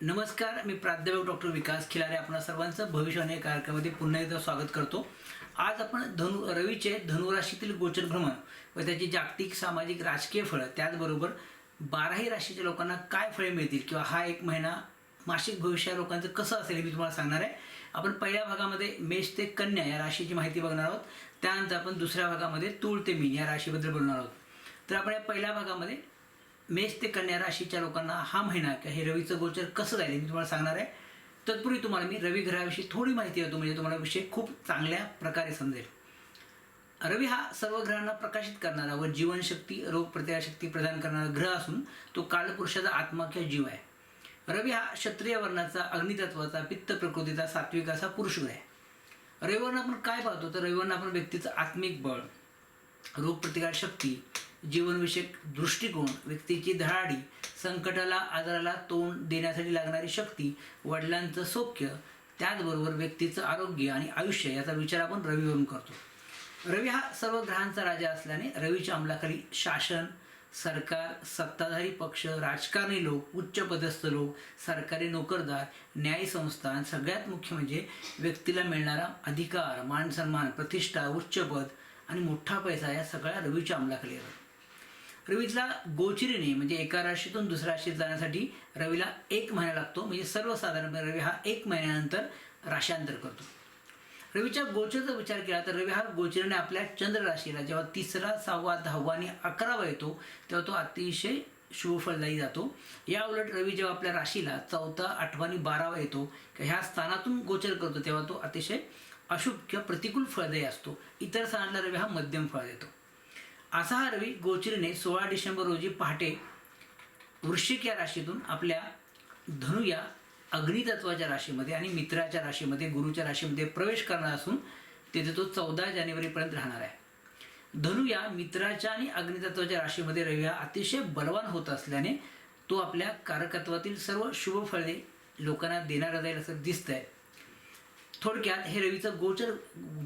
नमस्कार मी प्राध्यापक डॉक्टर विकास खिलारे आपणा सर्वांचं भविष्यवाणी या कार्यक्रमामध्ये पुन्हा एकदा स्वागत करतो. आज आपण धनु रवीचे धनुराशीतील गोचर भ्रमण व त्याची जागतिक सामाजिक राजकीय फळं त्याचबरोबर बाराही राशीच्या लोकांना काय फळे मिळतील किंवा हा एक महिना मासिक भविष्य लोकांचं कसं असेल हे मी तुम्हाला सांगणार आहे. आपण पहिल्या भागामध्ये मेष ते कन्या या राशीची माहिती बघणार आहोत. त्यानंतर आपण दुसऱ्या भागामध्ये तूळ ते मीन या राशीबद्दल बोलणार आहोत. तर आपण या पहिल्या भागामध्ये मेष ते कन्या राशीच्या लोकांना हा महिना किंवा हे रवीचं गोचर कसं जाईल मी तुम्हाला सांगणार आहे. तत्पूर्वी तुम्हाला मी रवी ग्रहाविषयी थोडी माहिती होतो म्हणजे तुम्हाला विषय खूप चांगल्या प्रकारे समजेल. रवी हा सर्व ग्रहांना प्रकाशित करणारा व जीवनशक्ती रोगप्रतिकारशक्ती प्रदान करणारा ग्रह असून तो कालपुरुषाचा आत्मा किंवा जीव आहे. रवी हा क्षत्रिय वर्णाचा अग्नितत्वाचा पित्त प्रकृतीचा सात्विकाचा पुरुष ग्रह आहे. रविवारनं आपण काय पाहतो? तर रविवर्ण आपण व्यक्तीचं आत्मिक बळ रोगप्रतिकार शक्ती जीवनविषयक दृष्टिकोन व्यक्तीची धडाडी संकटाला आजाराला तोंड देण्यासाठी लागणारी शक्ती वडिलांचं सौख्य त्याचबरोबर व्यक्तीचं आरोग्य आणि आयुष्य याचा विचार आपण रवीवरून करतो. रवी हा सर्व ग्रहांचा राजा असल्याने रवीच्या अंमलाखाली शासन सरकार सत्ताधारी पक्ष राजकारणी लोक उच्च पदस्थ लोक सरकारी नोकरदार न्यायसंस्था आणि सगळ्यात मुख्य म्हणजे व्यक्तीला मिळणारा अधिकार मान सन्मान प्रतिष्ठा उच्च पद आणि मोठा पैसा या सगळ्या रवीच्या अंमलाखाली येतात. रवीला गोचिरीने म्हणजे एका राशीतून दुसऱ्या राशीत जाण्यासाठी रवीला एक महिना लागतो. म्हणजे सर्वसाधारणपणे रवी हा एक महिन्यानंतर राशांतर करतो. रवीच्या गोचरचा विचार केला तर रवी हा गोचरीने आपल्या चंद्र राशीला जेव्हा तिसरा सहावा दहावा आणि अकरावा येतो तेव्हा तो अतिशय शुभफलदायी जातो. या उलट रवी जेव्हा आपल्या राशीला चौथा आठवा आणि बारावा येतो ह्या स्थानातून गोचर करतो तेव्हा तो अतिशय अशुभ किंवा प्रतिकूल फळदायी असतो. इतर स्थानातला रवी हा मध्यम फळ देतो. असा हा रवी गोचरीने सोळा डिसेंबर रोजी पहाटे वृश्चिक या राशीतून आपल्या धनु या अग्नितत्वाच्या राशीमध्ये आणि मित्राच्या राशीमध्ये गुरुच्या राशीमध्ये प्रवेश करणार असून तेथे तो चौदा जानेवारीपर्यंत राहणार आहे. धनु या मित्राच्या आणि अग्नितत्वाच्या राशीमध्ये रवी हा अतिशय बलवान होत असल्याने तो आपल्या कारकत्वातील सर्व शुभ फळे लोकांना देणारा जाईल असं दिसतंय. थोडक्यात हे रवीचं गोचर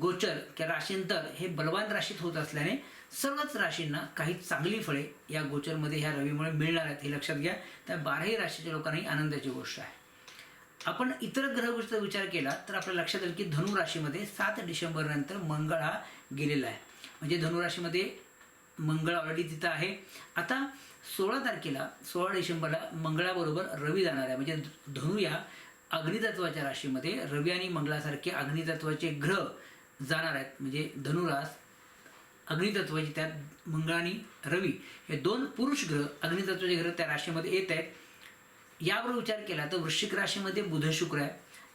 गोचर किंवा राशींतर हे बलवान राशीत होत असल्याने सर्वच राशींना काही चांगली फळे या गोचरमध्ये ह्या रवीमुळे मिळणार आहेत हे लक्षात घ्या. त्या बाराही राशीच्या लोकांनाही आनंदाची गोष्ट आहे. आपण इतर ग्रहगोष्टीचा विचार केला तर आपल्या लक्षात येईल की धनु राशीमध्ये सात डिसेंबरनंतर मंगळ हा गेलेला आहे. म्हणजे धनु राशीमध्ये मंगळ ऑलरेडी तिथं आहे. आता सोळा तारखेला सोळा डिसेंबरला मंगळाबरोबर रवी जाणार आहे. म्हणजे धनु या अग्नितत्वाच्या राशीमध्ये रवी आणि मंगळासारखे अग्नितत्वाचे ग्रह जाणार आहेत. म्हणजे धनुरास अग्नितत्वाचे त्यात मंगळ आणि रवी हे दोन पुरुष ग्रह अग्नितत्वाचे ग्रह त्या राशीमध्ये येत आहेत. यावर विचार केला तर वृश्चिक राशीमध्ये बुध शुक्र आहे.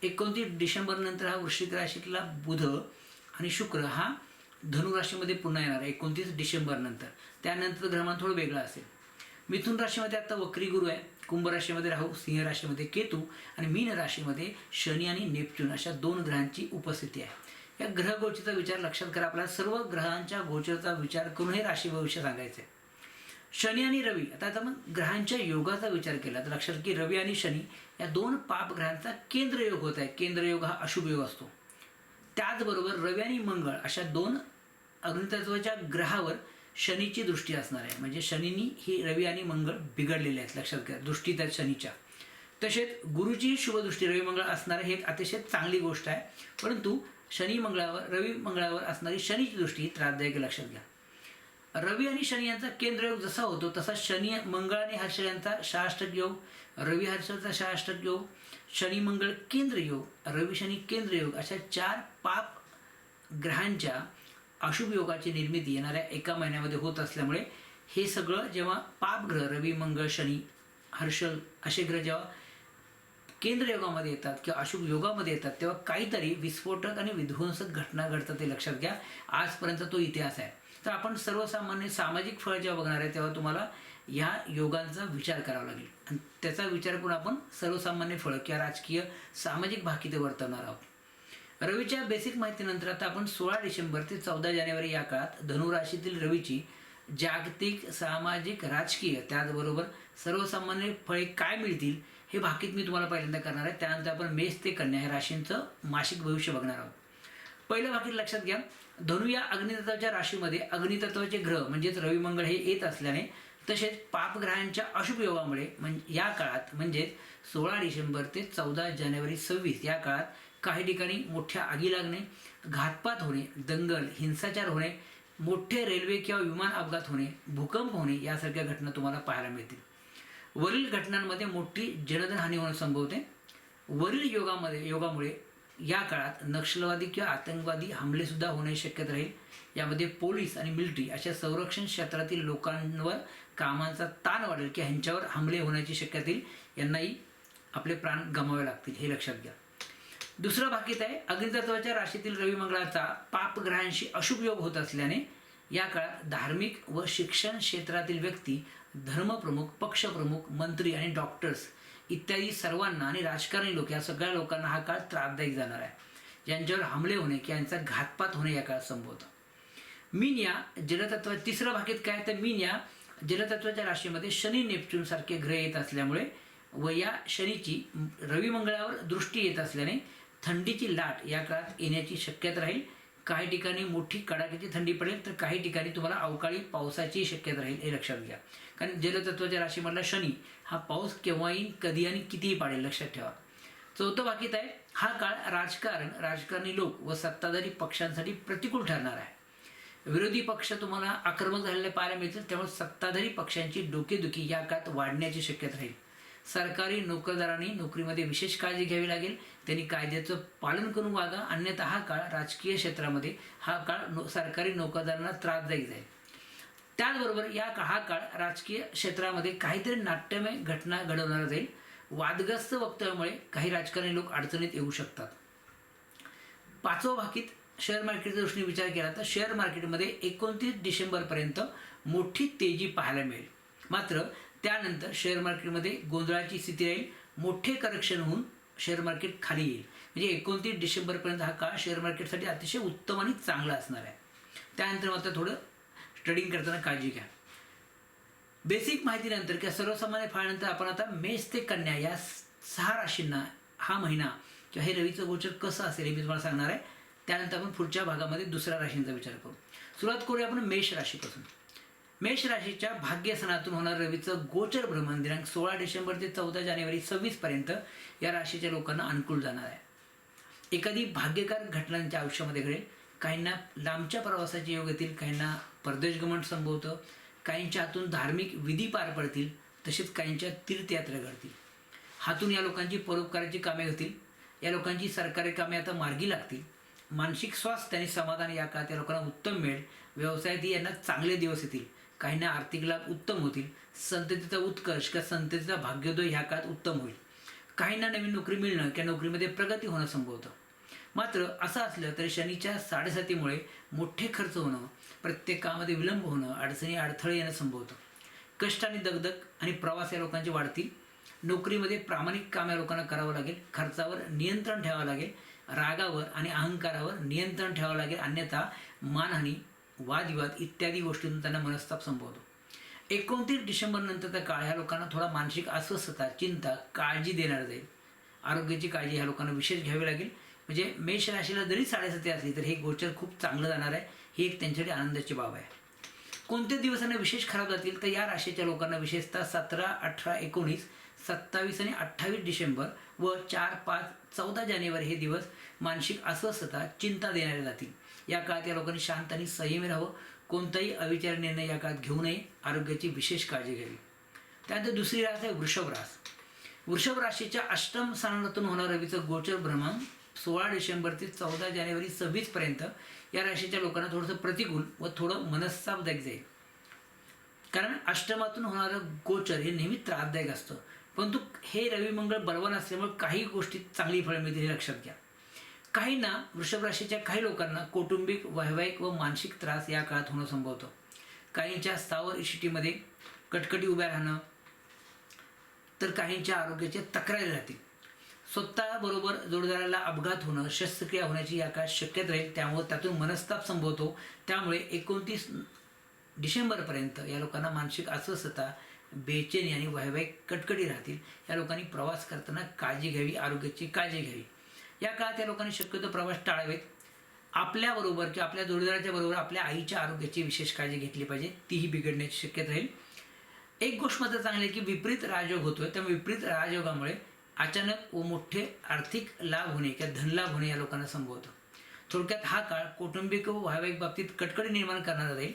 एकोणतीस डिसेंबरनंतर हा वृश्चिक राशीतला बुध आणि शुक्र हा धनु राशीमध्ये पुन्हा येणार आहे. एकोणतीस डिसेंबरनंतर त्यानंतर ग्रहमान थोडं वेगळं असेल. मिथुन राशीमध्ये आता वक्री गुरु आहे. कुंभ राशीमध्ये राहू सिंह राशीमध्ये केतू आणि मीन राशीमध्ये शनी आणि नेपच्यून अशा दोन ग्रहांची उपस्थिती आहे. या ग्रह गोचरचा विचार लक्षात करा. आपल्याला सर्व ग्रहांच्या गोचरचा विचार करून हे राशी भविष्य सांगायचं आहे शनी आणि रवी आता आता मग ग्रहांच्या योगाचा विचार केला तर लक्षात की रवी आणि शनी या दोन पाप ग्रहांचा केंद्रयोग होत आहे. केंद्रयोग हा अशुभ योग असतो. त्याचबरोबर रवी आणि मंगळ अशा दोन अग्नितत्वाच्या ग्रहावर शनीची दृष्टी असणार आहे. म्हणजे शनीनी ही रवी आणि मंगळ बिघडलेले आहेत लक्षात घ्या. दृष्टी त्या शनीच्या. तसेच गुरुची शुभदृष्टी रवी मंगळ असणार हे एक अतिशय चांगली गोष्ट आहे. परंतु शनी मंगळावर रवी मंगळावर असणारी शनीची दृष्टी ही त्रासदायक लक्षात घ्या. रवी आणि शनी यांचा केंद्रयोग जसा होतो तसा शनी मंगळ आणि हर्ष यांचा शहाष्टक योग रवी हर्षचा शहाष्टक योग शनी मंगळ केंद्र योग रवी शनी केंद्र योग अशा चार पाप ग्रहांच्या अशुभ योगाची निर्मिती येणाऱ्या एका महिन्यामध्ये होत असल्यामुळे हे सगळं जेव्हा पापग्रह रवी मंगळ शनी हर्षल असे ग्रह जेव्हा केंद्र योगामध्ये येतात किंवा अशुभ योगामध्ये येतात तेव्हा काहीतरी विस्फोटक आणि विध्वंसक घटना घडतात ते लक्षात घ्या. आजपर्यंत तो इतिहास आहे. तर आपण सर्वसामान्य सामाजिक फळ जेव्हा बघणार आहे तेव्हा तुम्हाला या योगांचा विचार करावा लागेल. आणि त्याचा विचार करून आपण सर्वसामान्य फळं किंवा राजकीय सामाजिक भाकिते वर्तवणार आहोत. रवीच्या बेसिक माहितीनंतर आता आपण सोळा डिसेंबर ते चौदा जानेवारी या काळात धनुराशीतील रवीची जागतिक सामाजिक राजकीय त्याचबरोबर सर्वसामान्य फळे काय मिळतील हे भाकीत मी तुम्हाला पहिल्यांदा करणार आहे. त्यानंतर आपण मेष ते कन्या या राशींचं मासिक भविष्य बघणार आहोत. पहिलं भाकीत लक्षात घ्या. धनु या अग्नितत्वाच्या राशीमध्ये अग्नितत्वाचे ग्रह म्हणजेच रवी मंगळ हे येत असल्याने तसेच पापग्रहांच्या अशुभ योगामुळे म्हणजे या काळात म्हणजेच सोळा डिसेंबर ते चौदा जानेवारी सव्वीस या काळात काही ठिकाणी मोठ्या आगी लागणे घातपात होणे दंगल हिंसाचार होणे मोठे रेल्वे किंवा विमान अपघात होणे भूकंप होणे यासारख्या घटना तुम्हाला पाहायला मिळतील. वरील घटनांमध्ये मोठी जनधन हानी होणं संभवते. वरील योगामध्ये योगामुळे या काळात नक्षलवादी किंवा आतंकवादी हमलेसुद्धा होणे शक्यता राहील. यामध्ये पोलीस आणि मिलिटरी अशा संरक्षण क्षेत्रातील लोकांवर कामांचा ताण वाढेल की ह्यांच्यावर हमले होण्याची शक्यता येईल. यांनाही आपले प्राण गमावे लागतील हे लक्षात घ्या. दुसरं बाकीत आहे अग्नितत्वाच्या राशीतील रविमंगळाचा पापग्रहांशी अशुभ योग होत असल्याने या काळात धार्मिक व शिक्षण क्षेत्रातील व्यक्ती धर्मप्रमुख पक्षप्रमुख मंत्री आणि डॉक्टर्स इत्यादी सर्वांना आणि राजकारणी लोक या सगळ्या लोकांना हा काळ त्रासदायक जाणार आहे. यांच्यावर हमले होणे किंवा यांचा घातपात होणे या काळात संभवतं मीन या जलतत्व तिसरं भागीत काय तर मीन या जलतत्वाच्या राशीमध्ये शनी नेपच्यून सारखे ग्रह येत असल्यामुळे व या शनीची रविमंगळावर दृष्टी येत असल्याने थंडीची लाट या काळात येण्याची शक्यता राहील. काही ठिकाणी मोठी कडाक्याची थंडी पडेल तर काही ठिकाणी तुम्हाला अवकाळी पावसाची शक्यता राहील. हे लक्षात घ्या. कारण जलतत्वाच्या राशीमधला शनी हा पाऊस केव्हा येईल कधी आणि कितीही पाडेल लक्षात ठेवा. चौथं बाकीत आहे हा काळ राजकारण राजकारणी लोक व सत्ताधारी पक्षांसाठी प्रतिकूल ठरणार आहे. विरोधी पक्ष तुम्हाला आक्रमक झालेले पाहायला मिळतील त्यामुळे सत्ताधारी पक्षांची डोकेदुखी या काळात वाढण्याची शक्यता राहील. सरकारी नोकरदारांनी नोकरीमध्ये विशेष काळजी घ्यावी लागेल. त्यांनी कायद्याचं पालन करून वागा. अन्यथा हा काळ राजकीय क्षेत्रामध्ये हा काळ नो सरकारी नोकरदारांना त्रासदायी जाईल. त्याचबरोबर या हा काळ राजकीय क्षेत्रामध्ये काहीतरी नाट्यमय घटना घडवणारा जाईल. वादग्रस्त वक्तव्यामुळे काही राजकारणी लोक अडचणीत येऊ शकतात. पाचवं भाकीत शेअर मार्केटच्या दृष्टीने विचार केला तर शेअर मार्केटमध्ये एकोणतीस डिसेंबरपर्यंत मोठी तेजी पाहायला मिळेल. मात्र त्यानंतर शेअर मार्केटमध्ये गोंधळाची स्थिती राहील. मोठे करेक्शन होऊन शेअर मार्केट खाली येईल. म्हणजे एकोणतीस डिसेंबरपर्यंत हा काळ शेअर मार्केटसाठी अतिशय उत्तम आणि चांगला असणार आहे. त्यानंतर मात्र थोडं ट्रेडिंग करताना काळजी घ्या. बेसिक माहितीनंतर किंवा सर्वसामान्य फाळानंतर आपण आता मेष ते कन्या या सहा राशींना हा महिना किंवा हे रवीचं गोचर कसं असेल हे मी तुम्हाला सांगणार आहे. त्यानंतर आपण पुढच्या भागामध्ये दुसऱ्या राशींचा विचार करू. सुरुवात करूया आपण मेष राशीपासून. मेष राशीच्या भाग्यसनातून होणार रवीचं गोचर भ्रमण. दिनांक सोळा डिसेंबर ते चौदा जानेवारी सव्वीसपर्यंत या राशीच्या लोकांना अनुकूल जाणार आहे. एखादी भाग्यकार घटनांच्या आयुष्यामध्ये घडेल. काहींना लांबच्या प्रवासाचे योग येतील काहींना परदेशगमन संभवतं काहींच्या हातून धार्मिक विधी पार पडतील तसेच काहींच्या तीर्थयात्रा घडतील. हातून या लोकांची परोपकाराची कामे होतील. या लोकांची सरकारी कामे आता मार्गी लागतील. मानसिक स्वास्थ्य आणि समाधान या काळात या लोकांना उत्तम मिळेल. व्यवसायातही यांना चांगले दिवस येतील. काहींना आर्थिक लाभ उत्तम होतील संततीचा उत्कर्ष किंवा संततीचा भाग्योदय ह्या काळात उत्तम होईल. काहींना नवीन नोकरी मिळणं किंवा नोकरीमध्ये प्रगती होणं संभवतं. मात्र असं असलं तरी शनीच्या साडेसातीमुळे मोठे खर्च होणं प्रत्येक कामामध्ये विलंब होणं अडचणी अडथळे येणं संभवतं. कष्ट आणि दगदग आणि प्रवास या लोकांचे वाढतील. नोकरीमध्ये प्रामाणिक काम या लोकांना करावं लागेल. खर्चावर नियंत्रण ठेवावं लागेल. रागावर आणि अहंकारावर नियंत्रण ठेवावं लागेल. अन्यथा मानहानी वादविवाद इत्यादी गोष्टींतून त्यांना मनस्ताप संभवतो. एकोणतीस डिसेंबर नंतरचा काळ ह्या लोकांना थोडा मानसिक अस्वस्थता चिंता काळजी देणार जाईल. आरोग्याची काळजी ह्या लोकांना विशेष घ्यावी लागेल. म्हणजे मेष राशीला जरी साडेसाती असली तर हे गोचर खूप चांगलं जाणार आहे. ही एक त्यांच्यासाठी आनंदाची बाब आहे. कोणत्या दिवसांना विशेष खराब जातील? तर या राशीच्या लोकांना विशेषतः सतरा अठरा एकोणीस सत्तावीस आणि अठ्ठावीस डिसेंबर व चार पाच चौदा जानेवारी हे दिवस मानसिक अस्वस्थता चिंता देणारे जातील. या काळात या लोकांनी शांत आणि संयमी राहावं. कोणताही अविचार निर्णय या काळात घेऊ नये. आरोग्याची विशेष काळजी घ्यावी. त्यानंतर दुसरी रास आहे वृषभ रास. वृषभ राशीच्या अष्टम स्थानातून होणार रवीचं गोचर भ्रमण सोळा डिसेंबर ते चौदा जानेवारी सव्वीसपर्यंत या राशीच्या लोकांना थोडंसं प्रतिकूल व थोडं मनस्तापदायक जाईल. कारण अष्टमातून होणारं गोचर हे नेहमी त्रासदायक असतं. परंतु हे रवी मंगळ बलवान असल्यामुळे काही गोष्टी चांगली फळं मिळतील हे लक्षात घ्या. काहींना वृषभ राशीच्या काही लोकांना कौटुंबिक वैवाहिक व मानसिक त्रास या काळात होणं संभवतं. काहींच्या स्थावर इशिटीमध्ये कटकटी उभ्या राहणं तर काहींच्या आरोग्याच्या तक्रारी राहतील. स्वतःबरोबर जोडदाराला अपघात होणं शस्त्रक्रिया होण्याची या काळात शक्यता राहील त्यामुळे त्यातून मनस्ताप संभवतो. त्यामुळे एकोणतीस डिसेंबरपर्यंत या लोकांना मानसिक अस्वस्थता बेचैनी आणि वैवाहिक कटकटी राहतील. या लोकांनी प्रवास करताना काळजी घ्यावी आरोग्याची काळजी घ्यावी. या काळात या लोकांनी शक्यतो प्रवास टाळावेत. आपल्याबरोबर किंवा आपल्या जोडीदाराच्या बरोबर आपल्या आईच्या आरोग्याची विशेष काळजी घेतली पाहिजे. तीही बिघडण्याची शक्यता राहील. एक गोष्ट मात्र चांगली की विपरीत राजयोग होतोय. त्या विपरीत राजयोगामुळे अचानक व मोठे आर्थिक लाभ होणे किंवा धनलाभ होणे या लोकांना संभवतं. थोडक्यात हा काळ कौटुंबिक व वैवाहिक बाबतीत कटकडी निर्माण करणारा राहील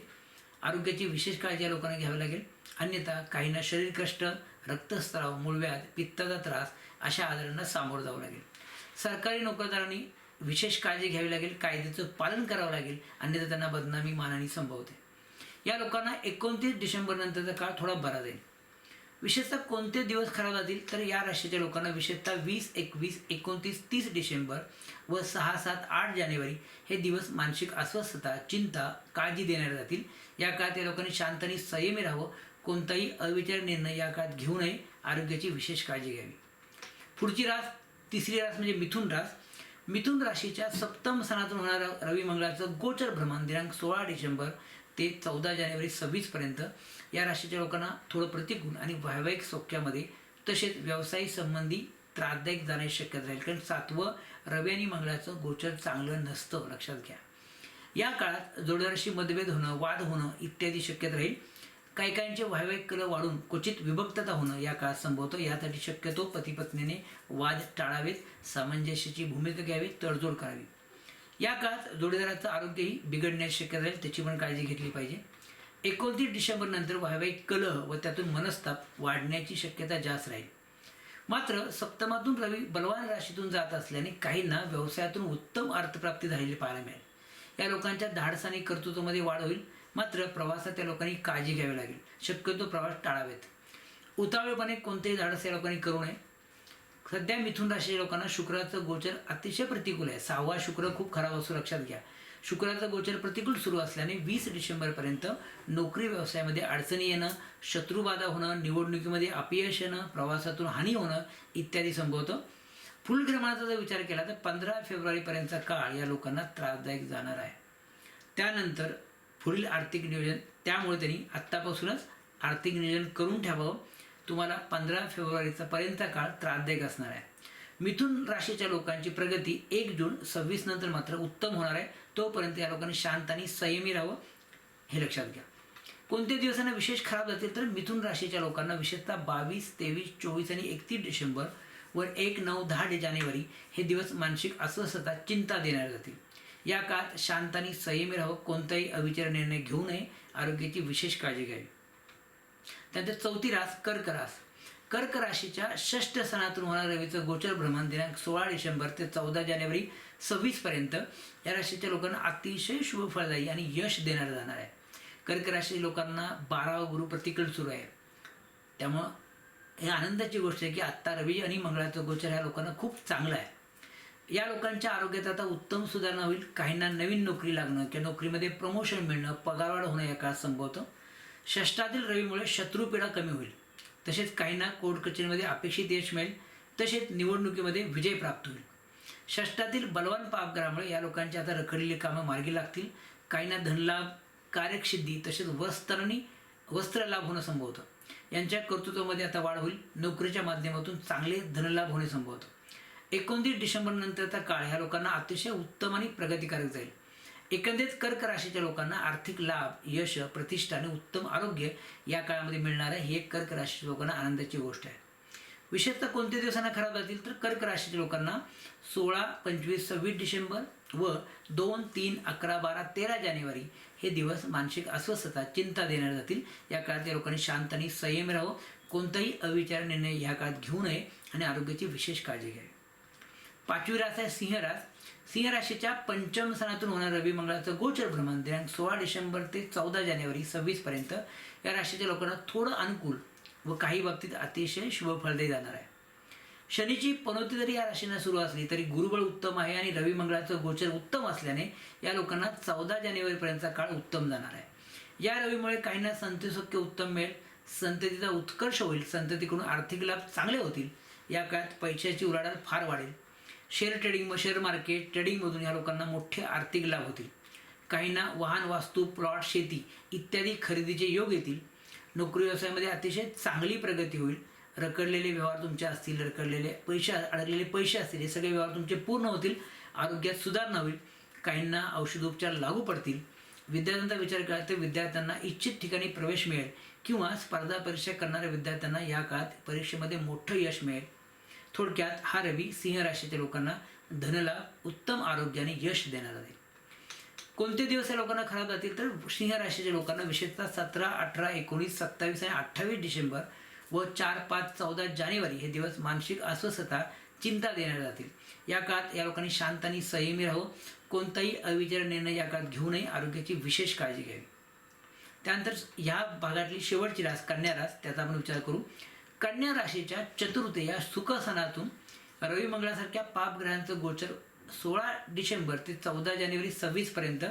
आरोग्याची विशेष काळजी या लोकांना घ्यावी लागेल. अन्यथा काहींना शरीर कष्ट रक्तस्त्राव मूळव्याध पित्ताचा त्रास अशा आजारांना सामोरं जावं लागेल. सरकारी नोकरदारांनी विशेष काळजी घ्यावी लागेल कायद्याचं पालन करावं लागेल अन्यथा त्यांना बदनामी मानहानी संभवते. या लोकांना एकोणतीस डिसेंबर नंतरचा काळ थोडा बरा जाईल. विशेषतः कोणते दिवस खराब जातील तर या राशीच्या लोकांना विशेषतः वीस एकवीस एकोणतीस तीस डिसेंबर व सहा सात आठ जानेवारी हे दिवस मानसिक अस्वस्थता चिंता काळजी देणारे जातील. या काळात या लोकांनी शांतनी संयमी राहावं. कोणताही अविचार निर्णय या काळात घेऊ नये. आरोग्याची विशेष काळजी घ्यावी. पुढची रास तिसरी रास म्हणजे मिथुन रास. मिथुन राशीच्या सप्तम सणातून होणारा रवी मंगळाचं गोचर भ्रमण दिनांक सोळा डिसेंबर ते चौदा जानेवारी सव्वीसपर्यंत या राशीच्या लोकांना थोडं प्रतिकूल आणि वैवाहिक सौख्यामध्ये तसेच व्यवसायी संबंधी त्रासदायक जाण्याची शक्यता राहील. कारण सातवं रवी आणि मंगळाचं गोचर चांगलं नसतं लक्षात घ्या. या काळात जोडीदाराशी मतभेद होणं वाद होणं इत्यादी शक्यता राहील. काही काहींचे वैवाहिक कल वाढून क्वचित विभक्तता होणं या काळात संभवतं. यासाठी शक्यतो पतीपत्नीने वाद टाळावेत सामंजस्याची भूमिका घ्यावी तडजोड करावी. या काळात जोडीदाराचं आरोग्यही बिघडण्याची शक्यता राहील त्याची पण काळजी घेतली पाहिजे. एकोणतीस डिसेंबर नंतर वैवाहिक कलह व त्यातून मनस्ताप वाढण्याची शक्यता जास्त राहील. मात्र सप्तमातून रवी बलवान राशीतून जात असल्याने काहींना व्यवसायातून उत्तम अर्थप्राप्ती झालेली पाहायला मिळेल. या लोकांच्या धाडसाने कर्तृत्वामध्ये वाढ होईल. मात्र प्रवासात त्या लोकांनी काळजी घ्यावी लागेल. शक्यतो प्रवास टाळावेत. उतावळेपणे कोणतेही धाडस या लोकांनी करू नये. सध्या मिथुन राशीच्या लोकांना शुक्राचं गोचर अतिशय प्रतिकूल आहे. सहावा शुक्र खूप खराब असू लक्षात घ्या. शुक्राचं गोचर प्रतिकूल सुरू असल्याने वीस डिसेंबरपर्यंत नोकरी व्यवसायामध्ये अडचणी येणं शत्रुबाधा होणं निवडणुकीमध्ये अपयश येणं प्रवासातून हानी होणं इत्यादी संभवतं. फुलग्रहणाचा जर विचार केला तर पंधरा फेब्रुवारीपर्यंतचा काळ या लोकांना त्रासदायक जाणार आहे. त्यानंतर पुढील आर्थिक नियोजन त्यामुळे त्यांनी आत्तापासूनच आर्थिक नियोजन करून ठेवावं. तुम्हाला पंधरा फेब्रुवारीचा पर्यंत काळ त्रासदायक असणार आहे. मिथुन राशीच्या लोकांची प्रगती एक जून सव्वीस नंतर मात्र उत्तम होणार आहे. तोपर्यंत या लोकांनी शांत आणि संयमी राहावं हे लक्षात घ्या. कोणत्या दिवसांना विशेष खराब जातील तर मिथुन राशीच्या लोकांना विशेषतः बावीस तेवीस चोवीस आणि एकतीस डिसेंबर व एक नऊ दहा जानेवारी हे दिवस मानसिक अस्वस्थता चिंता देणारे जातील. या काळात शांत आणि संयमी राहावं कोणताही अविचार निर्णय घेऊ नये आरोग्याची विशेष काळजी घ्यावी. त्यानंतर चौथी रास कर्क रास. कर्क राशीच्या षष्ठ सणातून होणाऱ्या रवीचं गोचर भ्रमण दिनांक सोळा डिसेंबर ते चौदा जानेवारी सव्वीसपर्यंत या राशीच्या लोकांना अतिशय शुभ फळदायी आणि यश देणारं जाणार आहे. कर्क राशी लोकांना बारावा गुरु प्रतिकूल सुरू आहे. त्यामुळं हे आनंदाची गोष्ट आहे की आत्ता रवी आणि मंगळाचं गोचर ह्या लोकांना खूप चांगलं आहे. या लोकांच्या आरोग्यात आता उत्तम सुधारणा होईल. काहींना नवीन नोकरी लागणं किंवा नोकरीमध्ये प्रमोशन मिळणं पगारवाढ होणं या काळात संभवतं षष्टातील रवीमुळे शत्रुपीडा कमी होईल. तसेच काहींना कोर्ट कचेरीमध्ये अपेक्षित यश मिळेल. तसेच निवडणुकीमध्ये विजय प्राप्त होईल. षष्टातील बलवान पापग्रहामुळे या लोकांची आता रखडलेली कामं मार्गी लागतील. काहींना धनलाभ कार्यसिद्धी तसेच वस्त्र आणि वस्त्र लाभ होणं संभवतं यांच्या कर्तृत्वामध्ये आता वाढ होईल. नोकरीच्या माध्यमातून चांगले धनलाभ होणे संभवतं एकोणतीस डिसेंबर नंतरचा काळ ह्या लोकांना अतिशय उत्तम आणि प्रगतिकारक जाईल. एकंदरीत कर्क राशीच्या लोकांना आर्थिक लाभ यश प्रतिष्ठा आणि उत्तम आरोग्य या काळामध्ये मिळणार आहे. ही एक कर्क राशीच्या लोकांना आनंदाची गोष्ट आहे. विशेषतः कोणत्या दिवसांना खराब जातील? तर कर्क राशीच्या लोकांना सोळा पंचवीस सव्वीस डिसेंबर व दोन तीन अकरा बारा तेरा जानेवारी हे दिवस मानसिक अस्वस्थता चिंता देणार जातील. या काळात या लोकांनी शांत आणि संयम राहावं. कोणताही अविचार निर्णय ह्या काळात घेऊ नये आणि आरोग्याची विशेष काळजी घ्यावी. पाचवी रास आहे सिंह रास सिंह राशीच्या पंचम सणातून होणार रविमंगळाचं गोचर भ्रमण दिनांक सोळा डिसेंबर ते चौदा जानेवारी सव्वीसपर्यंत या राशीच्या लोकांना थोडं अनुकूल व काही बाबतीत अतिशय शुभफलदायी जाणार आहे. शनीची पनोती जरी या राशींना सुरू असली तरी गुरुबळ उत्तम आहे आणि रविमंगळाचं गोचर उत्तम असल्याने या लोकांना चौदा जानेवारीपर्यंतचा काळ उत्तम जाणार आहे. या रवीमुळे काहींना संततिसौख्य उत्तम मिळेल संततीचा उत्कर्ष होईल संततीकडून आर्थिक लाभ चांगले होतील या काळात पैशाची उलाढाल फार वाढेल. शेअर ट्रेडिंग व शेअर मार्केट ट्रेडिंगमधून या लोकांना मोठे आर्थिक लाभ होतील. काहींना वाहन वास्तू प्लॉट शेती इत्यादी खरेदीचे योग येतील. नोकरी व्यवसायामध्ये अतिशय चांगली प्रगती होईल. रखडलेले व्यवहार तुमचे असतील रखडलेले पैसे अडकलेले पैसे असतील हे सगळे व्यवहार तुमचे पूर्ण होतील आरोग्यात सुधारणा होईल. काहींना औषधोपचार लागू पडतील. विद्यार्थ्यांचा विचार केला तर विद्यार्थ्यांना इच्छित ठिकाणी प्रवेश मिळेल किंवा स्पर्धा परीक्षा करणाऱ्या विद्यार्थ्यांना या काळात परीक्षेमध्ये मोठं यश मिळेल. थोडक्यात हा रवी सिंह राशीच्या लोकांना धनला उत्तम आरोग्याने यश देणारा आहे. कोणते दिवस या लोकांना खराब जातील तर सिंह राशीच्या लोकांना विशेषतः सतरा अठरा एकोणीस सत्तावीस आणि अठ्ठावीस डिसेंबर व चार पाच चौदा जानेवारी हे दिवस मानसिक अस्वस्थता चिंता देण्यात जातील. या काळात या लोकांनी शांत आणि संयमी राहू. कोणताही अविचार निर्णय या काळात घेऊ नये. आरोग्याची विशेष काळजी घ्यावी. त्यानंतर ह्या भागातली शेवटची रास कन्या रास त्याचा आपण विचार करू. कन्या राशीच्या चतुर्थ या सुखसनातून रवी मंगळासारख्या पापग्रहांचं गोचर सोळा डिसेंबर ते चौदा जानेवारी सव्वीसपर्यंत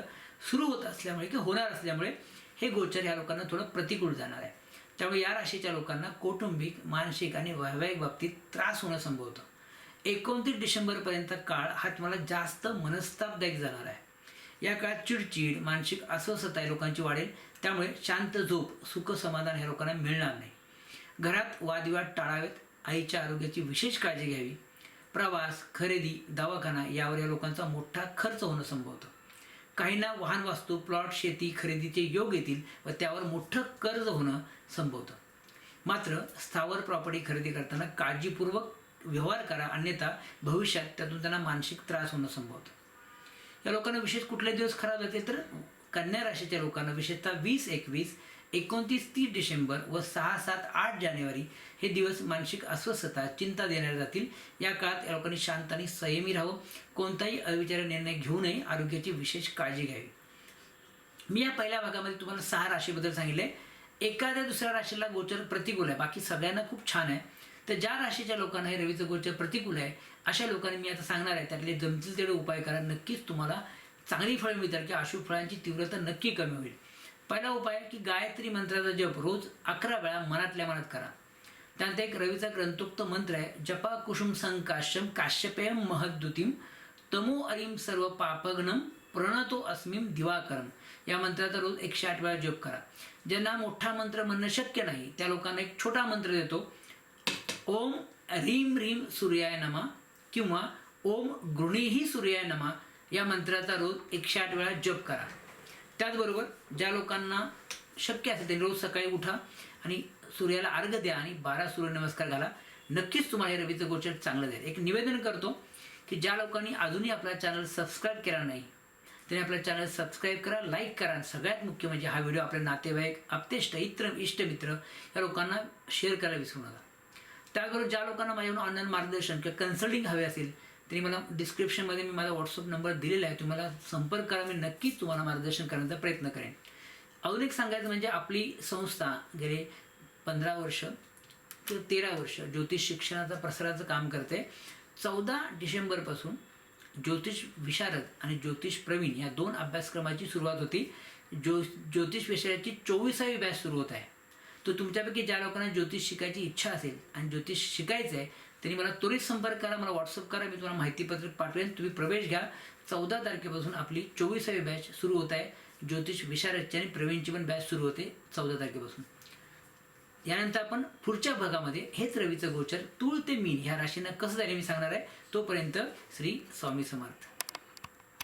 सुरू होत असल्यामुळे किंवा होणार असल्यामुळे हे गोचर या लोकांना थोडं प्रतिकूल जाणार आहे. त्यामुळे या राशीच्या लोकांना कौटुंबिक मानसिक आणि वैवाहिक बाबतीत त्रास होणं संभवतं. एकोणतीस डिसेंबरपर्यंत काळ हा तुम्हाला जास्त मनस्तापदायक जाणार आहे. या काळात चिडचिड मानसिक अस्वस्थता लोकांची वाढेल. त्यामुळे शांत झोप सुख समाधान ह्या लोकांना मिळणार नाही. घरात वादविवाद टाळावेत आईच्या आरोग्याची विशेष काळजी घ्यावी. प्रवास खरेदी दवाखाना यावर या लोकांचा मोठा खर्च होणं संभवतं. काहींना वाहन वास्तू प्लॉट शेती खरेदीचे योग येतील व त्यावर मोठं कर्ज होणं संभवतं. मात्र स्थावर प्रॉपर्टी खरेदी करताना काळजीपूर्वक व्यवहार करा अन्यथा भविष्यात त्यातून त्यांना मानसिक त्रास होणं संभवतं. या लोकांना विशेष कुठले दिवस खराब जाते तर कन्या राशीच्या लोकांना विशेषतः वीस एकवीस एकोणतीस तीस डिसेंबर व सहा सात आठ जानेवारी हे दिवस मानसिक अस्वस्थता चिंता देण्यात जातील. या काळात या लोकांनी शांत आणि संयमी राहावं. कोणताही अविचारी निर्णय घेऊ नये. आरोग्याची विशेष काळजी घ्यावी. मी या पहिल्या भागामध्ये तुम्हाला सहा राशीबद्दल सांगितले एखाद्या दुसऱ्या राशीला गोचर प्रतिकूल आहे. बाकी सगळ्यांना खूप छान आहे. तर ज्या राशीच्या लोकांना हे रवीचं गोचर प्रतिकूल आहे अशा लोकांनी मी आता सांगणार आहे. त्यातले जमतील तेवढे उपाय करा. नक्कीच तुम्हाला चांगली फळं मिळतात की अशुभ फळांची तीव्रता नक्की कमी होईल. पहिला उपाय की गायत्री मंत्राचा जप. रोज अकरा वेळा मनातल्या मनात करा. त्यानंतर एक रवीचा ग्रंथोक्त मंत्र आहे जपा कुसुम संकाश्यम काश्यपेयम महद्दुतीम तमो अरीम सर्व पापग्नम प्रणतो अस्मिम दिवाकरम. या मंत्राचा रोज एकशे आठ वेळा जप करा. ज्यांना मोठा मंत्र म्हणणं शक्य नाही त्या लोकांना एक छोटा मंत्र देतो. ओम ह्रीम ह्रीम सूर्याय नमा किंवा ओम गृणीही सूर्याय नमा. या मंत्राचा रोज एकशे आठ वेळा जप करा. त्याचबरोबर ज्या लोकांना शक्य असेल त्यांनी रोज सकाळी उठा आणि सूर्याला अर्घ द्या आणि बारा सूर्यनमस्कार घाला. नक्कीच तुम्हाला हे रवीचं गोचर चांगलं जाईल. एक निवेदन करतो की ज्या लोकांनी अजूनही आपला चॅनल सबस्क्राईब केला नाही त्यांनी आपला चॅनल सबस्क्राईब करा लाईक करा सगळ्यात मुख्य म्हणजे हा व्हिडिओ आपल्या नातेवाईक आपतेष्ट इत्र इष्टमित्र या लोकांना शेअर करायला विसरू नका. त्याचबरोबर ज्या लोकांना माझ्याकडून ऑनलाईन मार्गदर्शन किंवा कन्सल्टिंग हवे असेल त्यांनी मला डिस्क्रिप्शनमध्ये मी माझा व्हॉट्सअप नंबर दिलेला आहे. तुम्हाला संपर्क करा. मी नक्कीच तुम्हाला मार्गदर्शन करण्याचा प्रयत्न करेन. अजून एक सांगायचं म्हणजे आपली संस्था गेले पंधरा वर्ष किंवा तेरा वर्ष ज्योतिष शिक्षणाचा प्रसाराचं काम करते. चौदा डिसेंबरपासून ज्योतिष विशारद आणि ज्योतिष प्रवीण या दोन अभ्यासक्रमाची सुरुवात होती. ज्यो ज्योतिष विषयाची चोवीसावी बॅच सुरू होत आहे. तर तुमच्यापैकी ज्या लोकांना ज्योतिष शिकायची इच्छा असेल आणि ज्योतिष शिकायचं आहे त्यांनी मला त्वरित संपर्क करा मला व्हॉट्सअप करा मी तुम्हाला माहितीपत्रक पाठवेन. तुम्ही प्रवेश घ्या. चौदा तारखेपासून आपली चोवीसावी बॅच सुरू होत आहे. ज्योतिष विशारदची आणि प्रवीणची पण बॅच सुरू होते चौदा तारखेपासून. यानंतर आपण पुढच्या भागामध्ये हेच रवीचं गोचर तूळ ते मीन ह्या राशीनं कसं झाले मी सांगणार आहे. तोपर्यंत श्री स्वामी समर्थ.